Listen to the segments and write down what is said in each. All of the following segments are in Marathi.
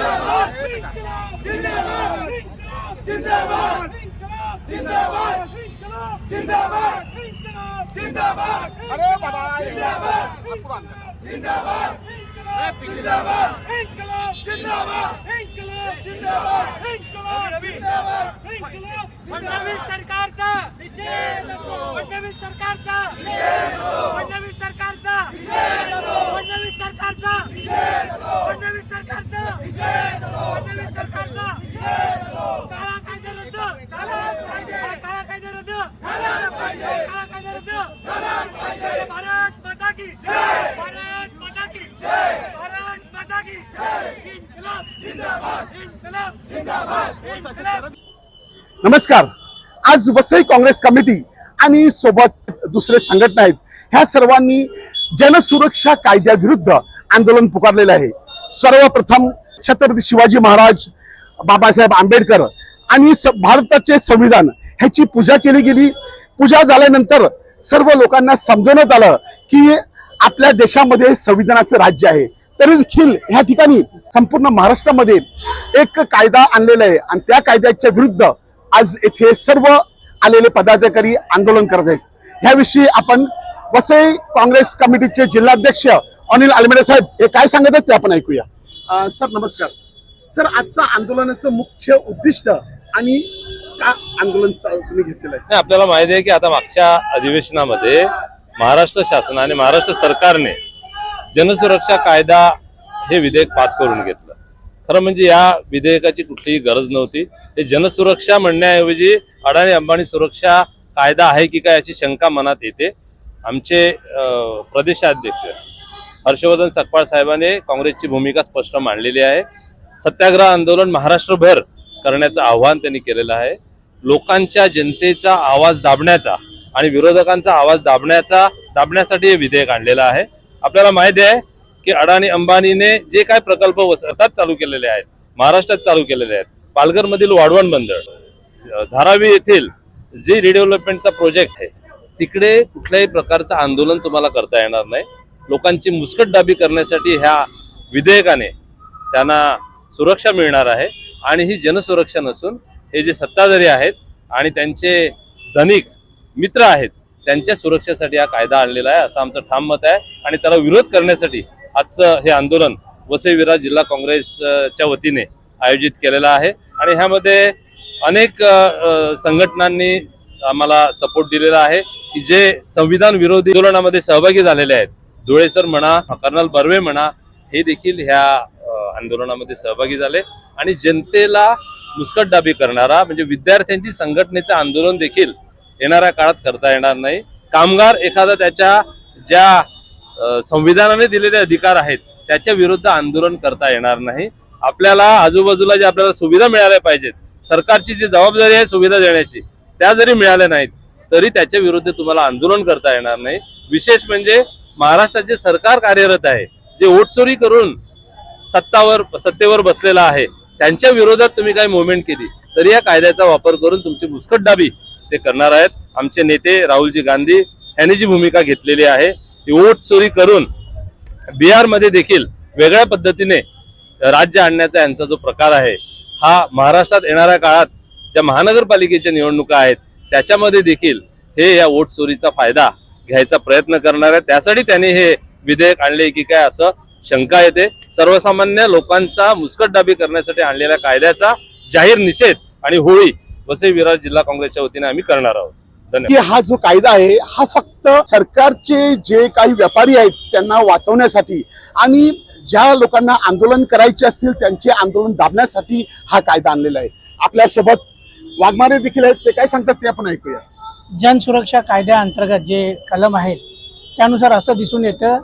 जिंदाबाद इन्कलाब जिंदाबाद इन्कलाब जिंदाबाद इन्कलाब जिंदाबाद इन्कलाब जिंदाबाद इन्कलाब जिंदाबाद अरे बाबा जिंदाबाद जिंदाबाद जिंदाबाद इन्कलाब जिंदाबाद इन्कलाब जिंदाबाद इन्कलाब जिंदाबाद इन्कलाब फडणवीस सरकारचा फडणवीस सरकारचा फडणवीस सरकारचा नमस्कार. आज वसई काँग्रेस कमिटी आणि सोबत दुसरे संघटना आहेत. ह्या सर्वांनी जनसुरक्षा कायद्याविरुद्ध आंदोलन पुकारलेलं आहे. सर्वप्रथम छत्रपती शिवाजी महाराज बाबासाहेब आंबेडकर आणि स- भारताचे संविधान ह्याची पूजा केली गेली. पूजा झाल्यानंतर सर्व लोकांना समजवण्यात आलं की आपल्या देशामध्ये संविधानाचं राज्य आहे. तरी देखील ह्या ठिकाणी संपूर्ण महाराष्ट्रामध्ये एक कायदा आणलेला आहे आणि त्या कायद्याच्या विरुद्ध आज येथे सर्व आलेले पदाधिकारी आंदोलन करत आहेत. ह्याविषयी आपण वसई काँग्रेस कमिटीचे जिल्हाध्यक्ष अनिल आलमेडे साहेब हे काय सांगत आहेत ते आपण ऐकूया. सर नमस्कार. सर आजचं आंदोलनाचं मुख्य उद्दिष्ट आणि का आंदोलन तुम्ही घेतलेलं आहे? नाही आपल्याला माहिती आहे की आता मागच्या अधिवेशनामध्ये महाराष्ट्र शासनाने महाराष्ट्र सरकारने जनसुरक्षा कायदा हे विधेयक पास करून घेतलं. खरं म्हणजे या विधेयकाची कुठलीही गरज नव्हती. हे जनसुरक्षा म्हणण्याऐवजी अडाणी अंबानी सुरक्षा कायदा आहे की काय अशी शंका मनात येते. आमचे प्रदेशाध्यक्ष हर्षवर्धन सकपाळ साहेबांनी काँग्रेसची भूमिका स्पष्ट मांडलेली आहे. सत्याग्रह आंदोलन महाराष्ट्रभर करण्याचं आव्हान त्यांनी केलेलं आहे. लोकांच्या जनतेचा आवाज दाबण्याचा आणि विरोधकांचा आवाज दाबण्याचा दाबण्यासाठी हे विधेयक आणलेलं आहे. आपल्याला माहिती आहे की अडाणी अंबानीने जे काय प्रकल्प वसतात चालू केलेले आहेत महाराष्ट्रात चालू केलेले आहेत पालघरमधील वाढवण बंदर धारावी येथील जे रिडेव्हलपमेंटचा प्रोजेक्ट आहे तिकडे कुठल्याही प्रकारचं आंदोलन तुम्हाला करता येणार नाही. लोकांची मुस्कटदाबी करण्यासाठी ह्या विधेयकाने त्यांना सुरक्षा मिळणार आहे आणि ही जनसुरक्षा नसून हे जे सत्ताधारी आहेत आणि त्यांचे धनिक मित्र आहेत त्यांच्या सुरक्षेसाठी हा कायदा आणलेला आहे असं आमचं ठाम मत आहे आणि त्याला विरोध करण्यासाठी आजचं हे आंदोलन वसई विरार जिल्हा काँग्रेसच्या वतीने आयोजित केलेलं आहे. आणि ह्यामध्ये अनेक संघटनांनी आम्हाला सपोर्ट दिलेला आहे की जे संविधान विरोधी आंदोलनामध्ये सहभागी झालेले आहेत. धुळेसर म्हणा कर्नल बर्वे म्हणा हे देखील ह्या आंदोलनामध्ये सहभागी झाले. आणि जनतेला मुस्कटदाबी करणारा म्हणजे विद्यार्थ्यांची संघटनेचं आंदोलन देखील येणाऱ्या काळात करता येणार नाही. कामगार एखादा त्याच्या ज्या संविधानाने दिलेले अधिकार आहेत त्याच्या विरुद्ध आंदोलन करता येणार नाही. आपल्याला आजूबाजूला जे आपल्याला सुविधा मिळाल्या पाहिजेत सरकारची जी जबाबदारी आहे सुविधा देण्याची त्या जरी मिळाल्या नाहीत तरी त्याच्या विरुद्ध तुम्हाला आंदोलन करता येणार नाही. विशेष म्हणजे महाराष्ट्रात जे सरकार कार्यरत आहे जे ओटचोरी करून सत्तावर सत्तेवर बसलेला आहे त्यांच्या विरोधात तुम्ही काही मुवमेंट केली तरी या कायद्याचा वापर करून तुमची मुस्कटदाबी ते करणार आहेत. आमचे नेते राहुलजी गांधी यांनी जी भूमिका घेतलेली आहे वोट चोरी करून बिहारमध्ये देखील वेगळ्या पद्धतीने राज्य आणण्याचा यांचा जो प्रकार आहे हा महाराष्ट्रात येणाऱ्या काळात ज्या महानगरपालिकेच्या निवडणुका आहेत त्याच्यामध्ये देखील हे या वोट चोरीचा फायदा घ्यायचा प्रयत्न करणार आहे त्यासाठी त्यांनी हे विधेयक आणले की काय असं शंका येते. सर्वसामान्य लोकांचा मुस्कटदाबी करण्यासाठी आणलेल्या कायद्याचा जाहीर निषेध आणि होळी वसई विरार जिल्हा काँग्रेसच्या वतीने आम्ही करणार आहोत. की हा जो कायदा आहे हा फक्त सरकारचे जे काही व्यापारी आहेत त्यांना वाचवण्यासाठी आणि ज्या लोकांना आंदोलन करायचे असतील त्यांचे आंदोलन दाबण्यासाठी हा कायदा आणलेला आहे. आपल्यासोबत वाघमारे देखील आहेत ते काय सांगतात ते आपण ऐकूया. जनसुरक्षा कायद्याअंतर्गत जे कलम आहेत त्यानुसार असं दिसून येतं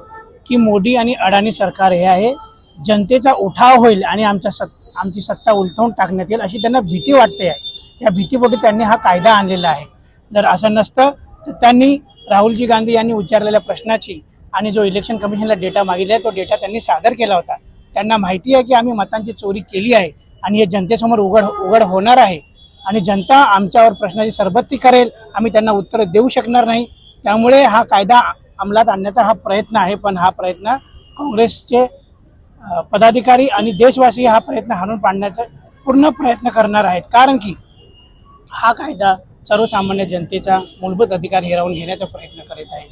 की मोदी आणि अडाणी सरकार हे आहे जनतेचा उठाव होईल आणि आमच्या सत् आमची सत्ता उलटवून टाकण्यात येईल अशी त्यांना भीती वाटते आहे. या भीतीपोटी त्यांनी हा कायदा आणलेला आहे. जर असं नसतं तर त्यांनी राहुलजी गांधी यांनी विचारलेल्या प्रश्नाची आणि जो इलेक्शन कमिशनला डेटा मागितला आहे तो डेटा त्यांनी सादर केला होता. त्यांना माहिती आहे की आम्ही मतांची चोरी केली आहे आणि हे जनतेसमोर उघड उघड होणार आहे. आणि जनता आमच्यावर प्रश्नाची सरबत्ती करेल आम्ही त्यांना उत्तर देऊ शकणार नाही. त्यामुळे हा कायदा अंमलात आणण्याचा हा प्रयत्न आहे पण हा प्रयत्न काँग्रेसचे पदाधिकारी आणि देशवासी हा प्रयत्न हाणून पाडण्याचा पूर्ण प्रयत्न करणार आहेत. कारण की हा कायदा सर्वसामान्य जनतेचा मूलभूत अधिकार हिरावून घेण्याचा प्रयत्न करीत आहे.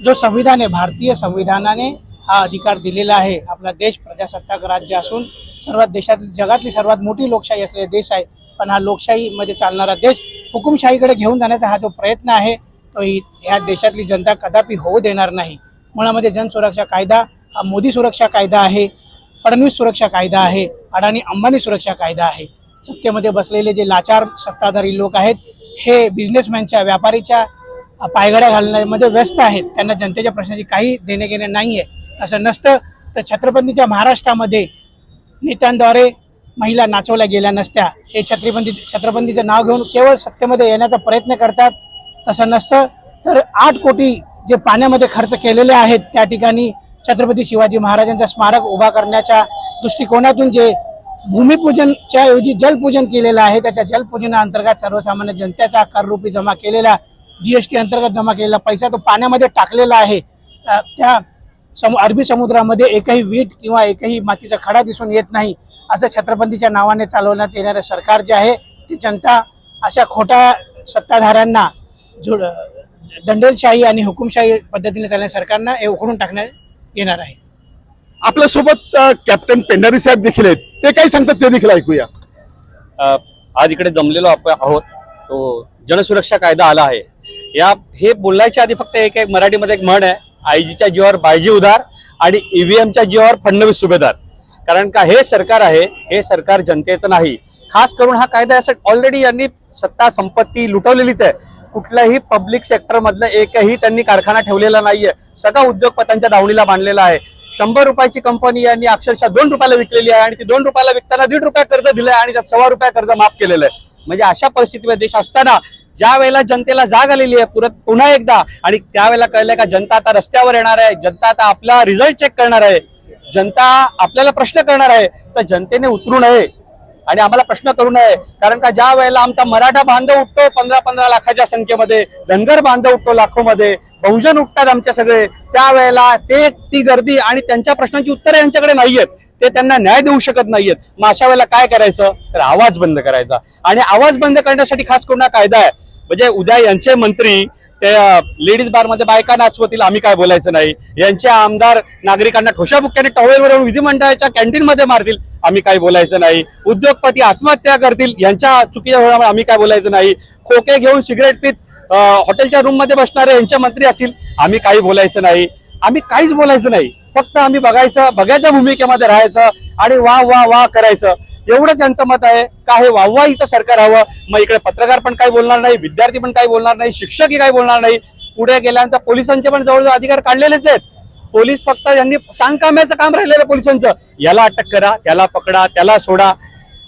जो संविधान आहे भारतीय संविधानाने हा अधिकार दिलेला आहे आपला देश प्रजासत्ताक राज्य असून सर्वात देशात जगातली सर्वात मोठी लोकशाही असलेला देश आहे. पण हा लोकशाहीमध्ये चालणारा देश हुकुमशाहीकडे घेऊन जाण्याचा हा जो प्रयत्न आहे तो ह्या देशातली जनता कदापि होऊ देणार नाही. मुळामध्ये जनसुरक्षा कायदा हा मोदी सुरक्षा कायदा आहे फडणवीस सुरक्षा कायदा आहे अडाणी अंबानी सुरक्षा कायदा आहे. सत्तेमध्ये बसलेले जे लाचार सत्ताधारी लोक आहेत हे बिझनेसमॅनच्या व्यापारीच्या पायगड्या घालण्यामध्ये व्यस्त आहेत. त्यांना जनतेच्या प्रश्नाची काही देणे घेणे नाही आहे असं नसतं. तर छत्रपतीच्या महाराष्ट्रामध्ये नेत्यांद्वारे महिला नाचवल्या गेल्या नसत्या. हे छत्रपती छत्रपतीचं नाव घेऊन केवळ सत्तेमध्ये येण्याचा प्रयत्न करतात तसं नसतं. तर आठ कोटी जे पाण्यामध्ये खर्च केलेले आहेत त्या ठिकाणी छत्रपती शिवाजी महाराजांचं स्मारक उभा करण्याच्या दृष्टिकोनातून जे भूमिपूजनच्या ऐवजी जलपूजन केलेलं आहे. तर त्या जलपूजनाअंतर्गत सर्वसामान्य जनतेचा आकाररूपी जमा केलेला जीएसटी अंतर्गत जमा केलेला पैसा तो पाण्यामध्ये टाकलेला आहे. त्या सम अरबी समुद्रामध्ये एकही वीट किंवा एकही मातीचा खडा दिसून येत नाही असं छत्रपतीच्या नावाने चालवण्यात येणारं सरकार जे आहे ती जनता अशा खोट्या सत्ताधाऱ्यांना जुड दंडेलशाही आणि हुकुमशाही पद्धतीने चालणाऱ्या सरकारना हे उखडून टाकण्यात येणार आहे. आपल्यासोबत कॅप्टन पेंढारी साहेब देखील आहेत. ते काय सांगतात ते देखील ऐकूया. आज इकडे जमलेलो आपण आहोत. तो जनसुरक्षा कायदा आला आहे. या हे बोलायच्या आधी फक्त एक एक मराठीमध्ये एक म्हण आहे. आयजीच्या जीवावर बायजी उधार आणि ईव्हीएमच्या जीवावर फडणवीस सुभेदार. कारण का हे सरकार आहे हे सरकार जनतेचं नाही. खास करून हा कायदा ऑलरेडी यांनी सत्ता संपत्ती लुटवलेलीच आहे. कुठल्याही पब्लिक सेक्टर मधलं एकही त्यांनी कारखाना ठेवलेला नाहीये. सगळा उद्योगपतांच्या दावणीला बांधलेला आहे. शंभर रुपयाची कंपनी यांनी अक्षरशः दोन रुपयाला विकलेली आहे आणि ती दोन रुपयाला विकताना दीड रुपया कर्ज दिलंय आणि त्यात सव्वा रुपया कर्ज माफ केलेलं आहे. म्हणजे अशा परिस्थितीमध्ये देश असताना ज्या वेळेला जनतेला जाग आलेली आहे पुरत पुन्हा एकदा आणि त्यावेळेला कळलंय का जनता आता रस्त्यावर येणार आहे जनता आता आपला रिझल्ट चेक करणार आहे. जनता आपल्याला प्रश्न करणार आहे तर जनतेने उतरू नये. आणि आम्हाला प्रश्न करू नये. कारण का ज्या वेळेला आमचा मराठा बांधव उठतो पंधरा पंधरा लाखाच्या संख्येमध्ये धनगर बांधव उठतो लाखोमध्ये बहुजन उठतात आमच्या सगळे त्यावेळेला ते ती गर्दी आणि त्यांच्या प्रश्नांची उत्तरं यांच्याकडे नाहीयेत. ते त्यांना न्याय देऊ शकत नाहीयेत. मग अशा वेळेला काय करायचं? तर आवाज बंद करायचा. आणि आवाज बंद करण्यासाठी खास करून कायदा आहे. म्हणजे उद्या यांचे मंत्री ते लेडीज बारमध्ये बायका नाचवतील आम्ही काय बोलायचं नाही. यांचे आमदार नागरिकांना ठोशाबुक्याने टॉवेलवर विधिमंडळाच्या कॅन्टीन मध्ये मारतील. आम्ही काय बोलायचं नाही. उद्योगपती आत्महत्या करतील यांच्या चुकीच्या धोरणामुळे आम्ही काय बोलायचं नाही. खोके घेऊन सिगरेट पीत हॉटेलच्या रूममध्ये बसणारे यांच्या मंत्री असतील आम्ही काही बोलायचं नाही. आम्ही काहीच बोलायचं नाही. फक्त आम्ही बघायचं बघायच्या भूमिकेमध्ये राहायचं आणि वा वा वा करायचं. एवढं त्यांचं मत आहे का हे वाहवाहीचं सरकार हवं? मग इकडे पत्रकार पण काही बोलणार नाही विद्यार्थी पण काही बोलणार नाही शिक्षकही काही बोलणार नाही. पुढे गेल्यानंतर पोलिसांचे पण जवळजवळ अधिकार काढलेलेच आहेत. पोलीस फक्त यांनी सांगकाम्याचं काम राहिलेलं पोलिसांचं. याला अटक करा त्याला पकडा त्याला सोडा.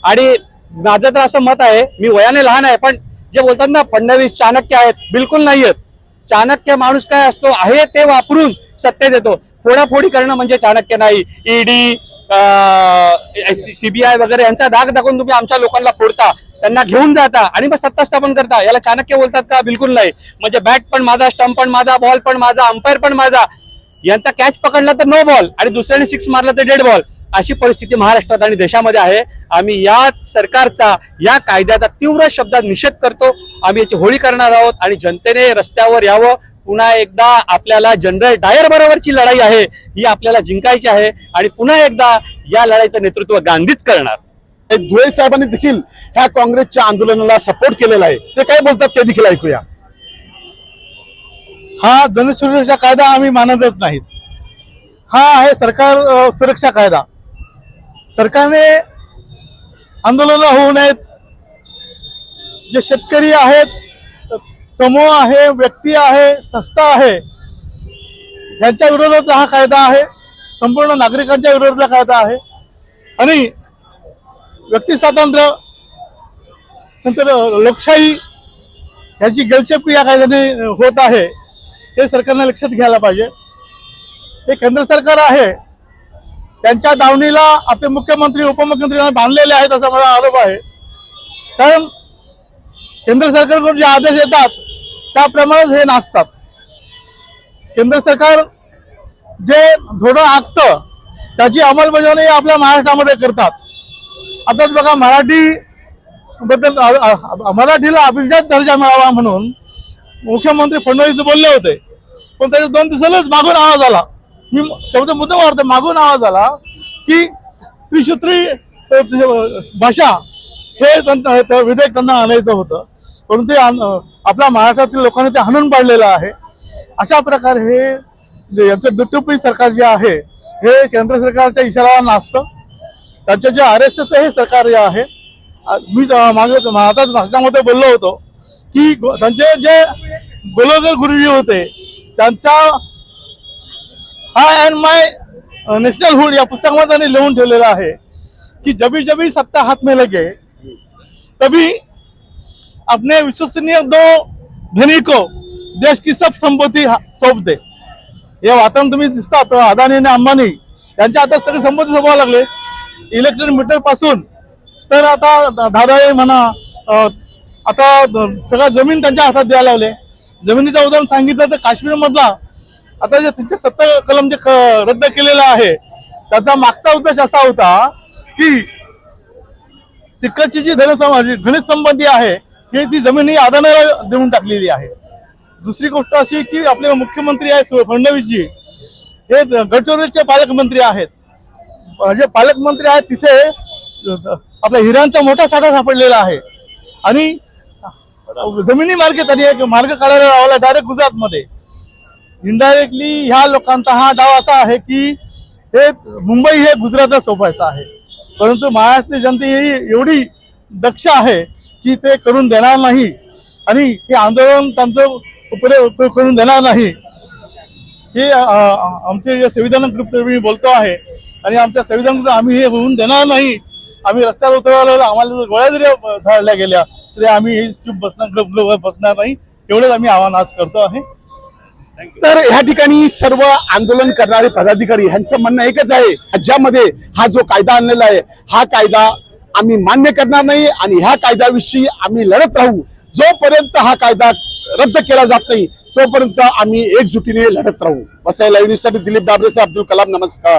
आणि माझं तर असं मत आहे मी वयाने लहान आहे पण जे बोलतात ना फडणवीस चाणक्य आहेत बिलकुल नाही आहेत चाणक्य माणूस काय असतो आहे ते वापरून सत्य देतो. फोडाफोडी करणं म्हणजे चाणक्य नाही. ईडी सीबीआय वगैरे यांचा डाग दाखवून तुम्ही आमच्या लोकांना फोडता त्यांना घेऊन जाता आणि मग सत्ता स्थापन करता. याला चाणक्य बोलतात का? बिलकुल नाही. म्हणजे बॅट पण माझा स्टंप पण माझा बॉल पण माझा अंपायर पण माझा. यांचा कॅच पकडला तर नो बॉल आणि दुसऱ्याने सिक्स मारला तर डेड बॉल अशी परिस्थिती महाराष्ट्रात आणि देशामध्ये आहे. आम्ही या सरकारचा या कायद्याचा तीव्र शब्दात निषेध करतो. आम्ही याची होळी करणार आहोत आणि जनतेने रस्त्यावर यावं. पुन्हा एकदा आपल्याला जनरल डायर बरोबरची लढाई आहे ही आपल्याला जिंकायची आहे आणि पुन्हा एकदा या लढाईचं नेतृत्व गांधीच करणार. धुळे साहेबांनी देखील ह्या काँग्रेसच्या आंदोलनाला सपोर्ट केलेला आहे. ते काय बोलतात ते देखील ऐकूया. हा जनसुरक्षा कायदा आम्ही मानतच नाहीत हा आहे सरकार सुरक्षा कायदा. सरकारने आंदोलन होऊ नयेत. जे शेतकरी आहेत समूह आहे व्यक्ती आहे संस्था आहे यांच्या विरोधात हा कायदा आहे. संपूर्ण नागरिकांच्या विरोधातला कायदा आहे. आणि व्यक्ती स्वातंत्र्य नंतर लोकशाही ह्याची गळचेपी या कायद्याने होत आहे. हे सरकारने लक्षात घ्यायला पाहिजे. हे केंद्र सरकार आहे. त्यांच्या दावणीला आपले मुख्यमंत्री उपमुख्यमंत्री बांधलेले आहेत असा माझा आरोप आहे. कारण केंद्र सरकारकडून जे आदेश येतात त्याप्रमाणेच हे नाचतात. केंद्र सरकार जे धोरण आखतं त्याची अंमलबजावणी आपल्या महाराष्ट्रामध्ये करतात. आताच बघा मराठी बद्दल मराठीला अभिजात दर्जा मिळावा म्हणून मुख्यमंत्री फडणवीस बोलले होते. पण त्याच्या दोन दिवसालाच मागून आवाज आला. मी शब्द मुद्दा वाढतो मागून आवाज आला की त्रिसूत्री म्हणजे, भाषा हे विधेयक त्यांना आणायचं होतं. परंतु ते आपल्या महाराष्ट्रातील लोकांनी ते हाणून पाडलेलं आहे. अशा प्रकारे हे यांचं दुटुपी सरकार जे आहे हे केंद्र सरकारच्या इशाराला नाचतं. त्यांचं जे आर एस हे सरकार जे आहे मी मागे आताच भाषणामध्ये बोललो होतो की त्यांचे जे गोलोगर गुरुजी होते त्यांचा हाय अँड माय नॅशनल हुड या पुस्तकामध्ये त्यांनी लिहून ठेवलेलं आहे की जबी जबी सत्ता हात में लगे तभी अपने विश्वसनीय दो धनी को देश की सब संपत्ती सोप सौंप दे. हे वातावरण तुम्ही दिसतात अदानी आणि अंबानी यांच्या हातात सगळी संपत्ती सोपावं लागले. इलेक्ट्रिक मीटरपासून तर आता धाराई म्हणा अं, आता सगळ्या जमीन त्यांच्या हातात द्यायला लावले जमिनीचं उदाहरण सांगितलं तर काश्मीर मधला आता जे तीनशे सत्तर कलम जे रद्द केलेलं आहे त्याचा मागचा उद्देश असा होता की तिकडची जी धनसम धनसंबंधी आहे हे ती जमीन ही आदानाला देऊन टाकलेली आहे. दुसरी गोष्ट अशी की आपले मुख्यमंत्री आहेत फडणवीसजी हे गडचिरोलीचे पालकमंत्री आहेत. जे पालकमंत्री आहेत तिथे आपल्या हिरांचा मोठा साठा सापडलेला आहे. आणि जमिनी मार्गे त्यांनी एक मार्ग काढायला लावला डायरेक्ट गुजरातमध्ये. इनडायरेक्टली ह्या लोकांचा हा डाव असा आहे की हे मुंबई हे गुजरातला सोपायचं आहे. परंतु महाराष्ट्र जनता ही एवढी दक्ष आहे की ते करून देणार नाही आणि हे आंदोलन त्यांचं उपयोग करून देणार नाही. हे आमचे जे संविधान ग्रुप मी बोलतो आहे आणि आमच्या संविधान ग्रुप आम्ही हे होऊन देणार नाही. आम्ही रस्त्यावर उतरवलं आम्हाला गोळ्या जरी झाडल्या गेल्या तरी आम्ही हे चूप बसणार बसणार नाही. एवढंच आम्ही आव्हान आज करतो आहे. तर ह्या ठिकाणी सर्व आंदोलन करणारे पदाधिकारी यांचं म्हणणं एकच आहे राज्यामध्ये हा जो कायदा आणलेला आहे हा कायदा आम्ही मान्य करणार नाही आणि ह्या कायद्याविषयी आम्ही लढत राहू. जोपर्यंत हा कायदा रद्द केला जात नाही तोपर्यंत आम्ही एकजुटीने लढत राहू. वसाई युनिव्हर्सिटी न्यूजसाठी दिलीप डाबरेचा अब्दुल कलाम नमस्कार.